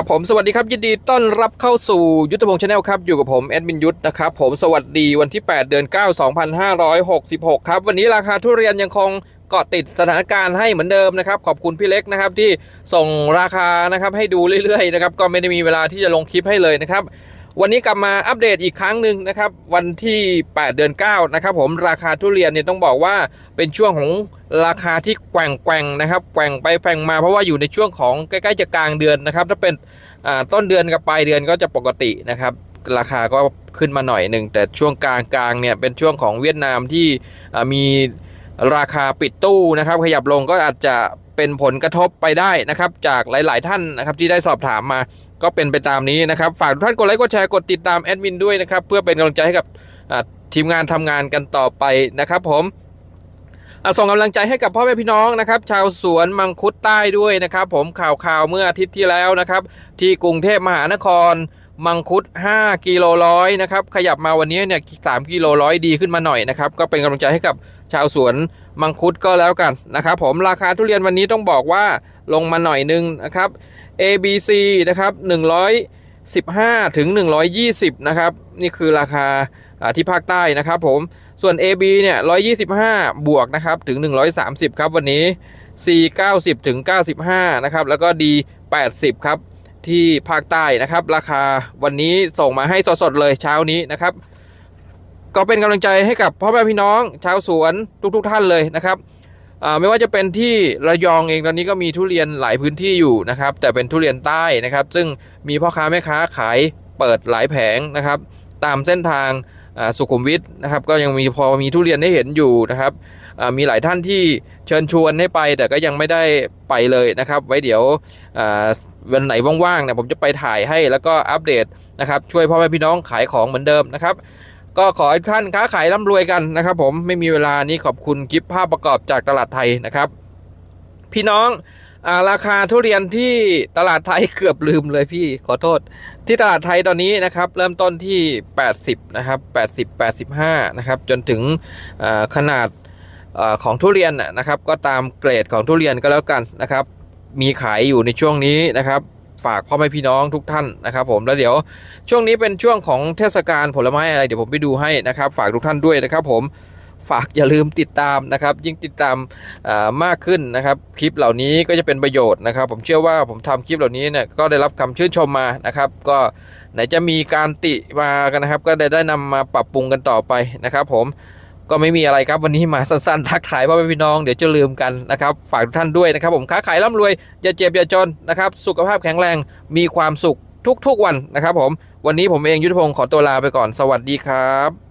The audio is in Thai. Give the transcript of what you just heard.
ครับผมสวัสดีครับยินดีต้อนรับเข้าสู่ยุทธพงศ์ชาแนลครับอยู่กับผมแอดมินยุทธนะครับผมสวัสดีวันที่ 8 เดือน 9 2566 ครับวันนี้ราคาทุเรียนยังคงเกาะติดสถานการณ์ให้เหมือนเดิมนะครับขอบคุณพี่เล็กนะครับที่ส่งราคานะครับให้ดูเรื่อยๆนะครับก็ไม่ได้มีเวลาที่จะลงคลิปให้เลยนะครับ วันนี้กลับมาอัปเดตอีกครั้งหนึ่งนะครับวันที่ 8 เดือน 9 นะครับผมราคาทุเรียนเนี่ยต้องบอกว่าเป็นช่วงของราคาที่แกว่งแกว่งนะครับแกว่งไปแกว่งมาเพราะว่าอยู่ในช่วงของใกล้ๆจะกลางเดือนนะครับถ้าเป็นต้นเดือนกับปลายเดือนก็จะปกตินะครับราคาก็ขึ้นมาหน่อยหนึ่งแต่ช่วงกลางกลางเนี่ยเป็นช่วงของเวียดนามที่มี ราคาปิดตู้นะครับ ขยับลงก็อาจจะเป็นผลกระทบไปได้นะครับ จากหลาย ๆ ท่านนะครับที่ได้สอบถามมาก็เป็นไปตามนี้นะครับ ฝากทุกท่านกดไลค์กดแชร์กดติดตามแอดมินด้วยนะครับ เพื่อเป็นกำลังใจให้กับทีมงานทำงานกันต่อไปนะครับ ผมส่งกำลังใจให้กับพ่อแม่พี่น้องนะครับ ชาวสวนมังคุดใต้ด้วยนะครับ ผมข่าวข่าวเมื่ออาทิตย์ที่แล้วนะครับ ที่กรุงเทพมหานคร มังคุด 5กิโลร้อยนะครับ ขยับมาวันนี้เนี่ย3กิโลร้อยดีขึ้นมาหน่อยนะครับ ก็เป็นกำลังใจให้กับชาวสวนมังคุดก็แล้วกันนะครับ ผมราคาทุเรียนวันนี้ต้องบอกว่าลงมาหน่อยนึงนะครับ A B C นะครับ115ถึง120 นะครับ นี่คือราคาอ่าที่ภาคใต้นะครับผมส่วน AB เนี่ย125 บวกนะครับถึง 130 ครับวันนี้ C 90ถึง95 นะครับ แล้วก็ D 80 ครับ ที่ภาคใต้นะครับ ราคาวันนี้ส่งมาให้สดๆเลยเช้านี้นะครับ ก็เป็นกำลังใจให้กับพ่อแม่พี่น้อง ชาวสวนทุกๆทท่านเลยนะครับไม่ว่าจะเป็นที่ระยองเองตอนนี้ก็มีทุเรียนหลายพื้นที่อยู่นะครับ แต่เป็นทุเรียนใต้นะครับ ซึ่งมีพ่อค้าแม่ค้าขายเปิดหลายแผงนะครับ ตามเส้นทางสุขุมวิทนะครับ ก็ยังมีพอมีทุเรียนให้เห็นอยู่นะครับมีหลายท่านที่เชิญชวนให้ไป แต่ก็ยังไม่ได้ไปเลยนะครับ ไว้เดี๋ยว วันไหนว่างๆเนี่ยผมจะไปถ่ายให้แล้วก็อัปเดตนะครับช่วยพ่อแม่พี่น้องขายของเหมือนเดิมนะครับก็ขอให้ท่านค้าขายร่ำรวยกันนะครับ ผมไม่มีเวลานี้ขอบคุณกิฟภาพประกอบจากตลาดไทยนะครับ พี่น้องอาราคาทุเรียนที่ตลาดไทยเกือบลืมเลยพี่ขอโทษ ที่ตลาดไทยตอนนี้นะครับ เริ่มต้นที่ 80 นะครับ 80 85 นะครับ จนถึงขนาดของทุเรียนนะครับ ก็ตามเกรดของทุเรียนก็แล้วกันนะครับ มีขายอยู่ในช่วงนี้นะครับฝากพ่อแม่พี่น้องทุกท่านนะครับผมแล้วเดี๋ยวช่วงนี้เป็นช่วงของเทศกาลผลไม้อะไรเดี๋ยวผมไปดูให้นะครับ ฝากทุกท่านด้วยนะครับผมฝากอย่าลืมติดตามนะครับ ยิ่งติดตามามากขึ้นนะครับ คลิปเหล่านี้ก็จะเป็นประโยชน์นะครับ ผมเชื่อว่าผมทำคลิปเหล่านี้เนี่ยก็ได้รับคำชื่นชมมานะครับ ก็ไหนจะมีการติมากันนะครับ ก็ได้ได้นำมาปรับปรุงกันต่อไปนะครับ ผม ก็ไม่มีอะไรครับวันนี้มาสั้นๆ ทักทายพ่อแม่พี่น้องเดี๋ยวจะลืมกันนะครับ ฝากทุกท่านด้วยนะครับ ผมค้าขายร่ำรวย อย่าเจ็บอย่าจนนะครับ สุขภาพแข็งแรงมีความสุขทุกๆวันนะครับ ผมวันนี้ผมเองยุทธพงศ์ขอตัวลาไปก่อนสวัสดีครับ